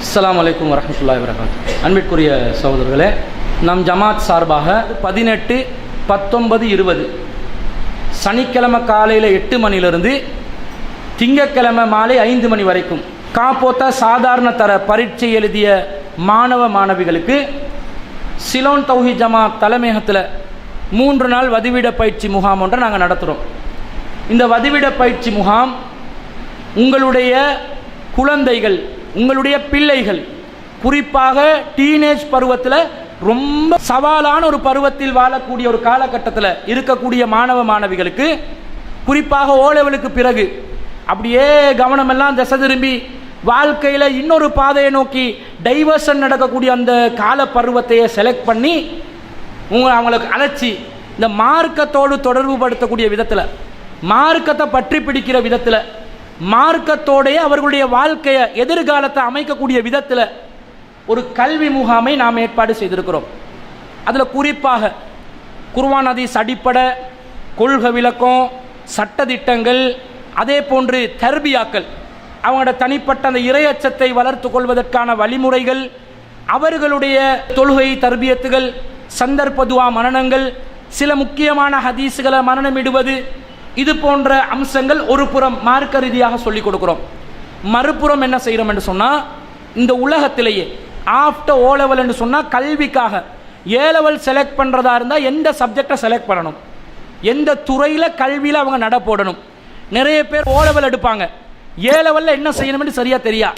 அஸ்லாம் வலைக்கம் வரமத்துல்லா வரகாத் அன்பிற்குரிய சகோதரர்களே நம் ஜமாத் சார்பாக பதினெட்டு பத்தொன்பது இருபது சனிக்கிழமை காலையில் எட்டு மணிலிருந்து திங்கட்கிழமை மாலை ஐந்து மணி வரைக்கும் காப்போத்தா சாதாரண தர பரீட்சை எழுதிய மாணவ மாணவிகளுக்கு சிலோன் தௌஹி ஜமாத் தலைமையகத்தில் மூன்று நாள் வதிவிட பயிற்சி முகாம் ஒன்றை நாங்கள் நடத்துகிறோம் இந்த வதிவிட பயிற்சி முகாம் உங்களுடைய குழந்தைகள் உங்களுடைய பிள்ளைகள் குறிப்பாக டீனேஜ் பருவத்தில் ரொம்ப சவாலான ஒரு பருவத்தில் வாழக்கூடிய ஒரு காலகட்டத்தில் இருக்கக்கூடிய மாணவ மாணவிகளுக்கு குறிப்பாக ஓலெவலுக்கு பிறகு அப்படியே கவனமெல்லாம் திசை திரும்பி வாழ்க்கையில் இன்னொரு பாதையை நோக்கி டைவர்ஷன் நடக்கக்கூடிய அந்த கால பருவத்தையே செலக்ட் பண்ணி உங்களை அவங்களுக்கு அழைச்சி இந்த மார்க்கத்தோடு தொடர்பு படுத்தக்கூடிய விதத்தில் மார்க்கத்தை பற்றி பிடிக்கிற விதத்தில் மார்க்கத்தோடைய அவர்களுடைய வாழ்க்கையை எதிர்காலத்தை அமைக்கக்கூடிய விதத்தில் ஒரு கல்வி முகாமை நாம் ஏற்பாடு செய்திருக்கிறோம். அதில் குறிப்பாக குர்வான் ஹதீஸ் அடிப்படை கொள்கை விளக்கம் சட்டத்திட்டங்கள் அதே போன்று தர்பியாக்கள் அவங்களோட தனிப்பட்ட அந்த இரையச்சத்தை வளர்த்து கொள்வதற்கான வழிமுறைகள் அவர்களுடைய தொழுகை தர்பியத்துகள் சந்தர்ப்பதுவா மரணங்கள் சில முக்கியமான ஹதீஸுகளை மரணமிடுவது இது போன்ற அம்சங்கள் ஒரு புறம் மார்க்க ரீதியாக சொல்லிக் கொடுக்குறோம். மறுபுறம் என்ன செய்கிறோம் என்று சொன்னால் இந்த உலகத்திலேயே ஆஃப்டர் ஓ லெவல் என்று சொன்னால் கல்விக்காக ஏ லெவல் செலக்ட் பண்ணுறதா இருந்தால் எந்த சப்ஜெக்டை செலக்ட் பண்ணணும்? எந்த துறையில் கல்வியில் அவங்க நட போடணும்? நிறைய பேர் ஓ லெவல் எடுப்பாங்க. ஏ லெவலில் என்ன செய்யணும்னு சரியாக தெரியா?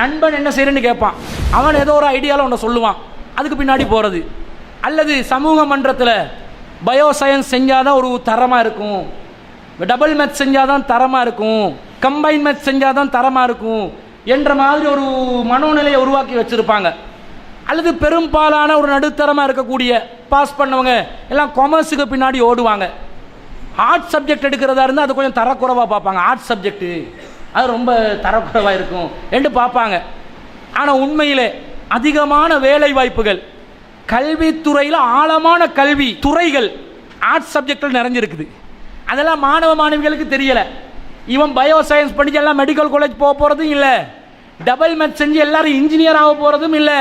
நண்பன் என்ன செய்யணும்னு கேட்பான். அவன் ஏதோ ஒரு ஐடியாவில் ஒன்று சொல்லுவான். அதுக்கு பின்னாடி போகிறது அல்லது சமூக மன்றத்தில் பயோ சயின்ஸ் செஞ்சால் தான் ஒரு தரமாக இருக்கும். டபுள் மேத்ஸ் செஞ்சால் தான் தரமாக இருக்கும். கம்பைன் மேத்ஸ் செஞ்சால் தான் தரமாக இருக்கும் என்ற மாதிரி ஒரு மனோநிலையை உருவாக்கி வச்சுருப்பாங்க. அல்லது பெரும்பாலான ஒரு நடுத்தரமாக இருக்கக்கூடிய பாஸ் பண்ணவங்க எல்லாம் கொமர்ஸுக்கு பின்னாடி ஓடுவாங்க. ஆர்ட்ஸ் சப்ஜெக்ட் எடுக்கிறதா இருந்தால் அது கொஞ்சம் தரக்குறைவாக பார்ப்பாங்க. ஆர்ட்ஸ் சப்ஜெக்ட்டு அது ரொம்ப தரக்குறைவாக இருக்கும் என்று பார்ப்பாங்க. ஆனால் உண்மையிலே அதிகமான வேலை வாய்ப்புகள் கல்வித்துறையில் ஆழமான கல்வி துறைகள் ஆர்ட்ஸ் சப்ஜெக்டில் நிறைஞ்சிருக்குது. அதெல்லாம் மாணவ மாணவிகளுக்கு தெரியலை. இவன் பயோ சயின்ஸ் படிச்சு எல்லாம் மெடிக்கல் காலேஜ் போக போகிறதும் இல்லை. டபுள் மேத் செஞ்சு எல்லாரும் இன்ஜினியர் ஆக போகிறதும் இல்லை.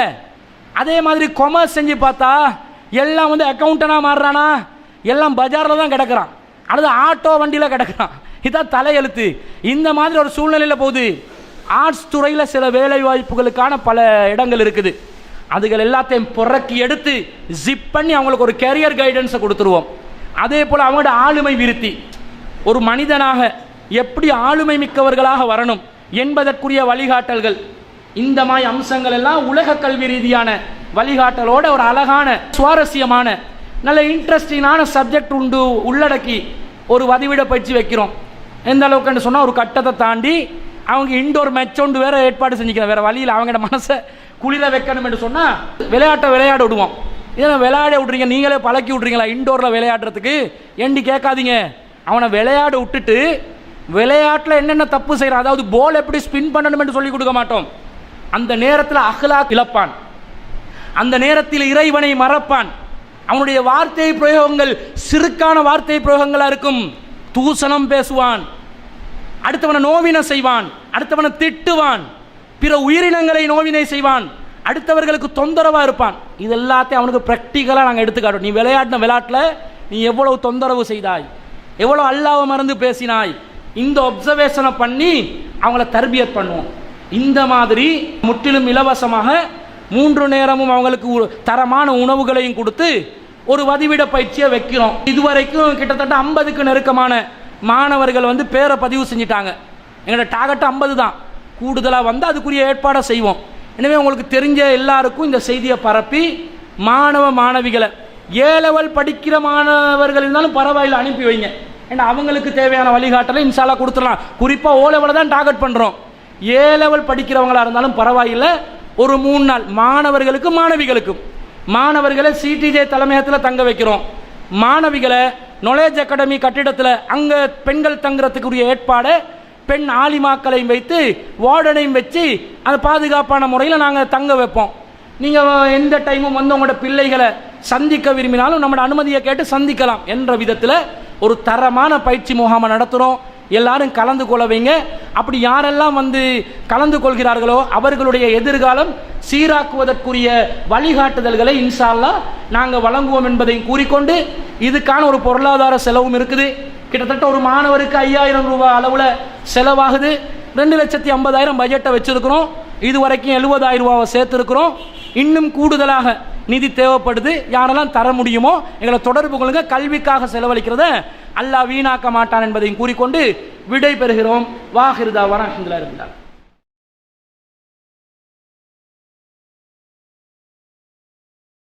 அதே மாதிரி கொமர்ஸ் செஞ்சு பார்த்தா எல்லாம் வந்து அக்கௌண்டனாக மாறுறானா? எல்லாம் பஜாரில் தான் கிடக்குறான். அல்லது ஆட்டோ வண்டியில் கிடக்குறான். இதான் தலையெழுத்து. இந்த மாதிரி ஒரு சூழ்நிலையில் போகுது. ஆர்ட்ஸ் துறையில் சில வேலை வாய்ப்புகளுக்கான பல இடங்கள் இருக்குது. அதுகள் எல்லாத்தையும் புறக்கி எடுத்து ஜிப் பண்ணி அவங்களுக்கு ஒரு கேரியர் கைடன்ஸை கொடுத்துருவோம். அதே போல் அவங்களோட ஆளுமை விருத்தி. ஒரு மனிதனாக எப்படி ஆளுமை மிக்கவர்களாக வரணும் என்பதற்குரிய வழிகாட்டல்கள். இந்த மாதிரி அம்சங்கள் எல்லாம் உலக கல்வி ரீதியான வழிகாட்டலோட ஒரு அழகான சுவாரஸ்யமான நல்ல இன்ட்ரெஸ்டிங்கான சப்ஜெக்ட் உண்டு உள்ளடக்கி ஒரு வதிவிட பயிற்சி வைக்கிறோம். எந்த அளவுக்குன்னு சொன்னால் ஒரு கட்டத்தை தாண்டி அவங்க இண்டோர் மேட்ச் ஒன்று வேற ஏற்பாடு செஞ்சுக்கிறோம் வேற வழியில் அவங்களோட மனசை குளிர வைக்கணும் என்று சொன்னால் விளையாட்டை விளையாட விடுவோம். இதை விளையாட விட்றீங்க நீங்களே பழக்கி விட்றீங்களா இண்டோரில் விளையாடுறதுக்கு? ஏண்டி கேட்காதீங்க. அவனை விளையாட விட்டுட்டு விளையாட்டில் என்னென்ன தப்பு செய்கிறான் அதாவது போல் எப்படி ஸ்பின் பண்ணணும்னு சொல்லிக் சொல்லி கொடுக்க மாட்டோம். அந்த நேரத்தில் அகலா இழப்பான். அந்த நேரத்தில் இறைவனை மறப்பான். அவனுடைய வார்த்தை பிரயோகங்கள் சிறுக்கான வார்த்தை பிரயோகங்களாக இருக்கும். தூசணம் பேசுவான். அடுத்தவனை நோவினை செய்வான். அடுத்தவனை திட்டுவான். பிற உயிரினங்களை நோவினை செய்வான். அடுத்தவர்களுக்கு தொந்தரவாக இருப்பான். இது எல்லாத்தையும் அவனுக்கு ப்ராக்டிக்கலாக நாங்கள் எடுத்துக்காட்டோம் நீ விளையாடின விளையாட்டில் நீ எவ்வளவு தொந்தரவு செய்தாய்? எவ்வளோ அல்லாவை மறந்து பேசினாய்? இந்த ஒப்சர்வேஷனை பண்ணி அவங்கள தர்பியத் பண்ணுவோம். இந்த மாதிரி முற்றிலும் இலவசமாக மூன்று நேரமும் அவங்களுக்கு ஒரு தரமான உணவுகளையும் கொடுத்து ஒரு வதிவிட பயிற்சியை வைக்கிறோம். இதுவரைக்கும் கிட்டத்தட்ட ஐம்பதுக்கு நெருக்கமான மாணவர்கள் வந்து பேரை பதிவு செஞ்சிட்டாங்க. எங்களோட டார்கெட் ஐம்பது தான். கூடுதலாக வந்து அதுக்குரிய ஏற்பாடை செய்வோம். எனவே உங்களுக்கு தெரிஞ்ச எல்லாருக்கும் இந்த செய்தியை பரப்பி மாணவ மாணவிகளை ஏலவல் படிக்கிற மாணவர்கள் இருந்தாலும் பரவாயில்ல அனுப்பி வைங்க. ஏன்னா அவங்களுக்கு தேவையான வழிகாட்டலை இன்ஷால்லா கொடுத்துடலாம். குறிப்பாக ஓ லெவலை தான் டார்கெட் பண்ணுறோம் ஏ லெவல் இருந்தாலும் பரவாயில்லை. ஒரு மூணு நாள் மாணவர்களுக்கும் மாணவிகளுக்கும். மாணவர்களை சிடிஜே தலைமையகத்தில் தங்க வைக்கிறோம். மாணவிகளை நொலேஜ் அகாடமி கட்டிடத்தில் அங்கே பெண்கள் தங்குறதுக்குரிய ஏற்பாடை பெண் ஆலிமாக்களையும் வைத்து வார்டனையும் வச்சு அதை பாதுகாப்பான முறையில் நாங்கள் தங்க வைப்போம். நீங்கள் எந்த டைமும் வந்து உங்களோட பிள்ளைகளை சந்திக்க விரும்பினாலும் நம்மளோட அனுமதியை கேட்டு சந்திக்கலாம் என்ற விதத்தில் ஒரு தரமான பயிற்சி முகாமை நடத்துகிறோம் எல்லாரும் கலந்து கொள்ளவீங்க அப்படி யாரெல்லாம் வந்து கலந்து கொள்கிறார்களோ அவர்களுடைய எதிர்காலம் சீராக்குவதற்குரிய வழிகாட்டுதல்களை இன்ஷா நாங்கள் வழங்குவோம் என்பதையும் கூறிக்கொண்டு இதுக்கான ஒரு பொருளாதார செலவும் இருக்குது. கிட்டத்தட்ட ஒரு மாணவருக்கு ஐயாயிரம் ரூபாய் அளவில் செலவாகுது. ரெண்டு லட்சத்தி ஐம்பதாயிரம் பட்ஜெட்டை வச்சுருக்கிறோம். இது வரைக்கும் எழுபதாயிரம் ரூபாவை சேர்த்துருக்குறோம். இன்னும் கூடுதலாக நிதி தேவைப்படுது. யாரெல்லாம் தர முடியுமோ எங்களை தொடர்பு கொள்ளுங்க. கல்விக்காக செலவழிக்கிறத அல்லாஹ் வீணாக்க மாட்டான் என்பதையும் கூறிக்கொண்டு விடை பெறுகிறோம் வாகிருதா வரஹ்மத்துல்லாஹி இருந்தார்